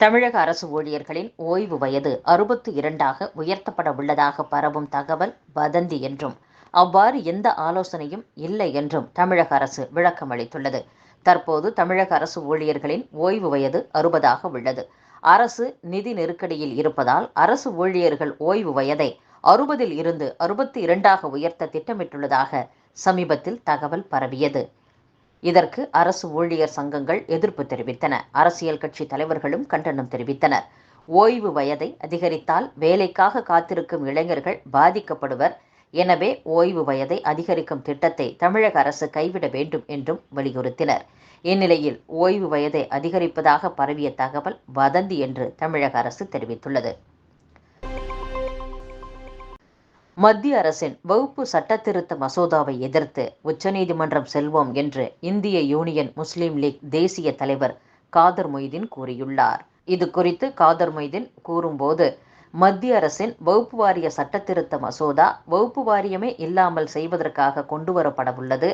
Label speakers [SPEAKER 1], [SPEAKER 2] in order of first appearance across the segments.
[SPEAKER 1] தமிழக அரசு ஊழியர்களின் ஓய்வு வயது அறுபத்து இரண்டாக உயர்த்தப்பட உள்ளதாக பரவும் தகவல் வதந்தி என்றும் அவ்வாறு எந்த ஆலோசனையும் இல்லை என்றும் தமிழக அரசு விளக்கம் அளித்துள்ளது. தற்போது தமிழக அரசு ஊழியர்களின் ஓய்வு வயது அறுபதாக உள்ளது. அரசு நிதி நெருக்கடியில் இருப்பதால் அரசு ஊழியர்கள் ஓய்வு வயதை அறுபதில் இருந்து அறுபத்தி இரண்டாக உயர்த்த திட்டமிட்டுள்ளதாக சமீபத்தில் தகவல் பரவியது. இதற்கு அரசு ஊழியர் சங்கங்கள் எதிர்ப்பு தெரிவித்தன. அரசியல் கட்சி தலைவர்களும் கண்டனம் தெரிவித்தனர். ஓய்வு வயதை அதிகரித்தால் வேலைக்காக காத்திருக்கும் இளைஞர்கள் பாதிக்கப்படுவர். எனவே ஓய்வு வயதை அதிகரிக்கும் திட்டத்தை தமிழக அரசு கைவிட வேண்டும் என்றும் வலியுறுத்தினர். இந்நிலையில் ஓய்வு வயதை அதிகரிப்பதாக பரவிய தகவல் வதந்தி என்று தமிழக அரசு தெரிவித்துள்ளது. மத்திய அரசின் வகுப்பு சட்டத்திருத்த மசோதாவை எதிர்த்து உச்சநீதிமன்றம் செல்வோம் என்று இந்திய யூனியன் முஸ்லீம் லீக் தேசிய தலைவர் காதர் மொய்தீன் கூறியுள்ளார். இது குறித்து காதர் மொய்தீன் கூறும்போது மத்திய அரசின் வகுப்பு வாரிய சட்டத்திருத்த மசோதா வகுப்பு வாரியமே இல்லாமல் செய்வதற்காக கொண்டுவரப்படவுள்ளது.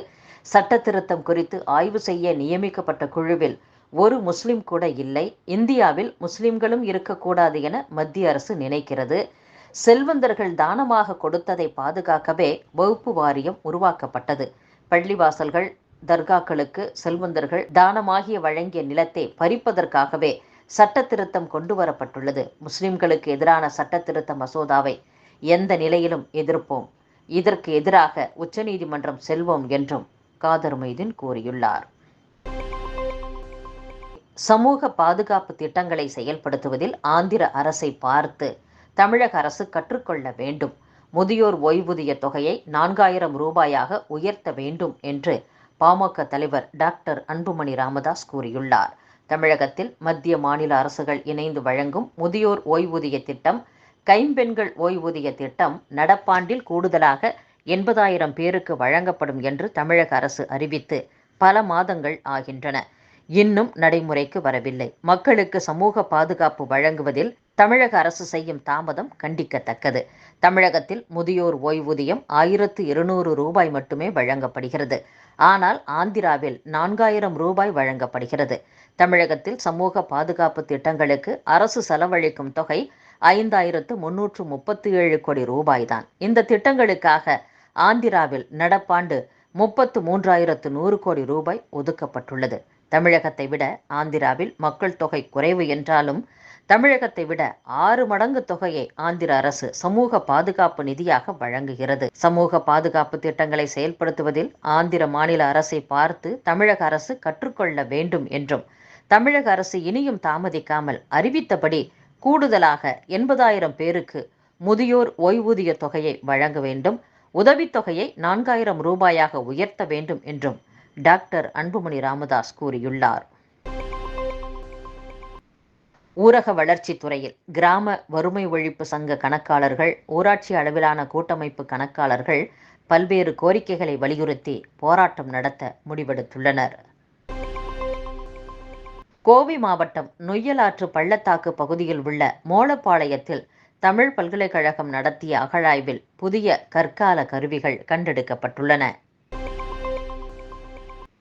[SPEAKER 1] சட்டத்திருத்தம் குறித்து ஆய்வு செய்ய நியமிக்கப்பட்ட குழுவில் ஒரு முஸ்லிம் கூட இல்லை. இந்தியாவில் முஸ்லிம்களும் இருக்கக்கூடாது என மத்திய அரசு நினைக்கிறது. செல்வந்தர்கள் தானமாக கொடுத்ததை பாதுகாக்கவே வகுப்பு வாரியம் உருவாக்கப்பட்டது. பள்ளிவாசல்கள் தர்காக்களுக்கு செல்வந்தர்கள் தானமாகிய வழங்கிய நிலத்தை பறிப்பதற்காகவே சட்ட திருத்தம் கொண்டு வரப்பட்டுள்ளது முஸ்லிம்களுக்கு எதிரான சட்ட திருத்த மசோதாவை எந்த நிலையிலும் எதிர்ப்போம். இதற்கு எதிராக உச்சநீதிமன்றம் செல்வோம் என்றும் காதர் மைதீன் கூறியுள்ளார். சமூக பாதுகாப்பு திட்டங்களை செயல்படுத்துவதில் ஆந்திர அரசை பார்த்து தமிழக அரசு கற்றுக்கொள்ள வேண்டும். முதியோர் ஓய்வூதிய தொகையை நான்காயிரம் ரூபாயாக உயர்த்த வேண்டும் என்று பாமக தலைவர் டாக்டர் அன்புமணி ராமதாஸ் கூறியுள்ளார். தமிழகத்தில் மத்திய மாநில அரசுகள் இணைந்து வழங்கும் முதியோர் ஓய்வூதிய திட்டம் கைம்பெண்கள் ஓய்வூதிய திட்டம் நடப்பாண்டில் கூடுதலாக எண்பதாயிரம் பேருக்கு வழங்கப்படும் என்று தமிழக அரசு அறிவித்து பல மாதங்கள் ஆகின்றன. இன்னும் நடைமுறைக்கு வரவில்லை. மக்களுக்கு சமூக பாதுகாப்பு வழங்குவதில் தமிழக அரசு செய்யும் தாமதம் கண்டிக்கத்தக்கது. தமிழகத்தில் முதியோர் ஓய்வூதியம் ஆயிரத்து இருநூறு ரூபாய் மட்டுமே வழங்கப்படுகிறது. ஆனால் ஆந்திராவில் நான்காயிரம் ரூபாய் வழங்கப்படுகிறது. தமிழகத்தில் சமூக பாதுகாப்பு திட்டங்களுக்கு அரசு செலவழிக்கும் தொகை ஐந்தாயிரத்து முன்னூற்று முப்பத்தி ஏழு கோடி ரூபாய்தான். இந்த திட்டங்களுக்காக ஆந்திராவில் நடப்பாண்டு முப்பத்து மூன்றாயிரத்து நூறு கோடி ரூபாய் ஒதுக்கப்பட்டுள்ளது. தமிழகத்தை விட ஆந்திராவில் மக்கள் தொகை குறைவு என்றாலும் தமிழகத்தை விட ஆறு மடங்கு தொகையை ஆந்திர அரசு சமூக பாதுகாப்பு நிதியாக வழங்குகிறது. சமூக பாதுகாப்பு திட்டங்களை செயல்படுத்துவதில் ஆந்திர மாநில அரசை பார்த்து தமிழக அரசு கற்றுக்கொள்ள வேண்டும் என்றும் தமிழக அரசு இனியும் தாமதிக்காமல் அறிவித்தபடி கூடுதலாக எண்பதாயிரம் பேருக்கு முதியோர் ஓய்வூதிய தொகையை வழங்க வேண்டும். உதவித்தொகையை நான்காயிரம் ரூபாயாக உயர்த்த வேண்டும் என்றும் டாக்டர் அன்புமணி ராமதாஸ் கூறியுள்ளார். ஊரக வளர்ச்சித் துறையில் கிராம வறுமை ஒழிப்பு சங்க கணக்காளர்கள் ஊராட்சி அளவிலான கூட்டமைப்பு கணக்காளர்கள் பல்வேறு கோரிக்கைகளை வலியுறுத்தி போராட்டம் நடத்த முடிவெடுத்துள்ளனர். கோவை மாவட்டம் நொய்யலாற்று பள்ளத்தாக்கு பகுதியில் உள்ள மோளப்பாளையத்தில் தமிழ் பல்கலைக்கழகம் நடத்திய அகழாய்வில் புதிய கற்கால கருவிகள் கண்டெடுக்கப்பட்டுள்ளன.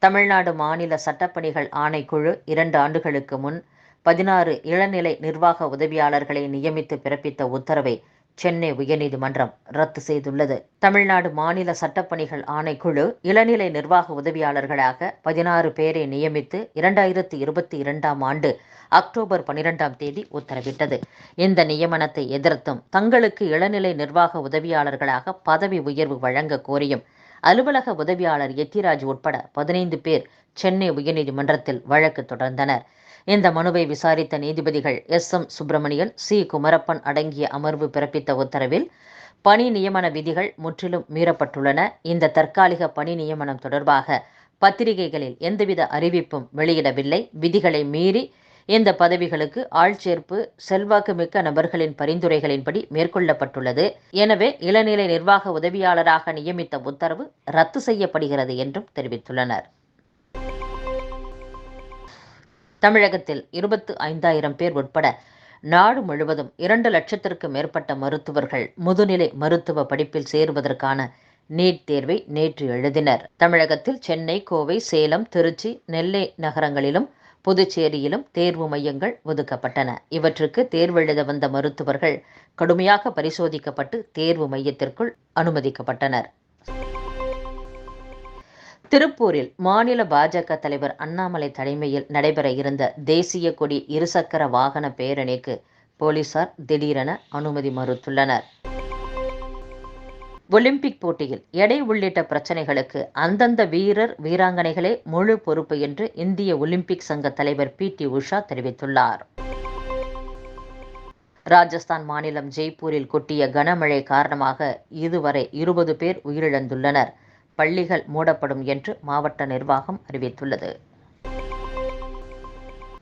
[SPEAKER 1] தமிழ்நாடு மாநில சட்டப்பணிகள் ஆணைக்குழு இரண்டு ஆண்டுகளுக்கு முன் பதினாறு இளநிலை நிர்வாக உதவியாளர்களை நியமித்து பிறப்பித்த உத்தரவை சென்னை உயர்நீதிமன்றம் ரத்து செய்துள்ளது. தமிழ்நாடு மாநில சட்டப்பணிகள் ஆணைக்குழு இளநிலை நிர்வாக உதவியாளர்களாக பதினாறு பேரை நியமித்து இரண்டாயிரத்தி இருபத்தி இரண்டாம் ஆண்டு அக்டோபர் பனிரெண்டாம் தேதி உத்தரவிட்டது. இந்த நியமனத்தை எதிர்த்தும் தங்களுக்கு இளநிலை நிர்வாக உதவியாளர்களாக பதவி உயர்வு வழங்க கோரியும் அலுவலக உதவியாளர் எத்திராஜ் உட்பட பதினைந்து பேர் சென்னை உயர்நீதிமன்றத்தில் வழக்கு தொடர்ந்தனர். இந்த மனுவை விசாரித்த நீதிபதிகள் S. M. Subramanian C. Kumarappan அடங்கிய அமர்வு பிறப்பித்த உத்தரவில் பணி நியமன விதிகள் முற்றிலும் மீறப்பட்டுள்ளன. இந்த தற்காலிக பணி நியமனம் தொடர்பாக பத்திரிகைகளில் எந்தவித அறிவிப்பும் வெளியிடவில்லை. விதிகளை மீறி இந்த பதவிகளுக்கு ஆள்சேர்ப்பு செல்வாக்குமிக்க நபர்களின் பரிந்துரைகளின்படி மேற்கொள்ளப்பட்டுள்ளது. எனவே இளநிலை நிர்வாக உதவியாளராக நியமித்த உத்தரவு ரத்து செய்யப்படுகிறது என்றும் தெரிவித்துள்ளனர். தமிழகத்தில் இருபத்து ஐந்தாயிரம் பேர் உட்பட நாடு முழுவதும் இரண்டு லட்சத்திற்கு மேற்பட்ட மருத்துவர்கள் முதுநிலை மருத்துவ படிப்பில் சேருவதற்கான நீட் தேர்வை நேற்று எழுதினர். தமிழகத்தில் சென்னை கோவை சேலம் திருச்சி நெல்லை நகரங்களிலும் புதுச்சேரியிலும் தேர்வு மையங்கள் ஒதுக்கப்பட்டன. இவற்றுக்கு தேர்வெழுத வந்த மருத்துவர்கள் கடுமையாக பரிசோதிக்கப்பட்டு தேர்வு மையத்திற்குள் அனுமதிக்கப்பட்டனர். திருப்பூரில் மாநில பாஜக தலைவர் அண்ணாமலை தலைமையில் நடைபெற இருந்த தேசிய கொடி இருசக்கர வாகன பேரணிக்கு போலீசார் திடீரென அனுமதி மறுத்துள்ளனர். ஒலிம்பிக் போட்டியில் எடை உள்ளிட்ட பிரச்சனைகளுக்கு அந்தந்த வீரர் வீராங்கனைகளே முழு பொறுப்பு என்று இந்திய ஒலிம்பிக் சங்க தலைவர் பி. டி. உஷா தெரிவித்துள்ளார். ராஜஸ்தான் மாநிலம் ஜெய்ப்பூரில் கொட்டிய கனமழை காரணமாக இதுவரை இருபது பேர் உயிரிழந்துள்ளனர். பள்ளிகள் மூடப்படும் என்று மாவட்ட நிர்வாகம் அறிவித்துள்ளது.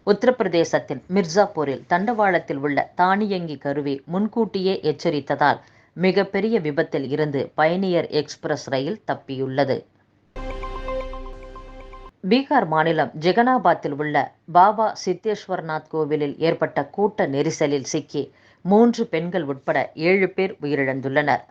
[SPEAKER 1] உத்தரப்பிரதேசத்தின் மிர்சாப்பூரில் தண்டவாளத்தில் உள்ள தானியங்கி கருவி முன்கூட்டியே எச்சரித்ததால் மிகப்பெரிய விபத்தில் இருந்து பயணியர் எக்ஸ்பிரஸ் ரயில் தப்பியுள்ளது. பீகார் மாநிலம் ஜெகனாபாத்தில் உள்ள பாபா சித்தேஸ்வர்நாத் கோவிலில் ஏற்பட்ட கூட்ட நெரிசலில் சிக்கி மூன்று பெண்கள் உட்பட ஏழு பேர் உயிரிழந்துள்ளனர்.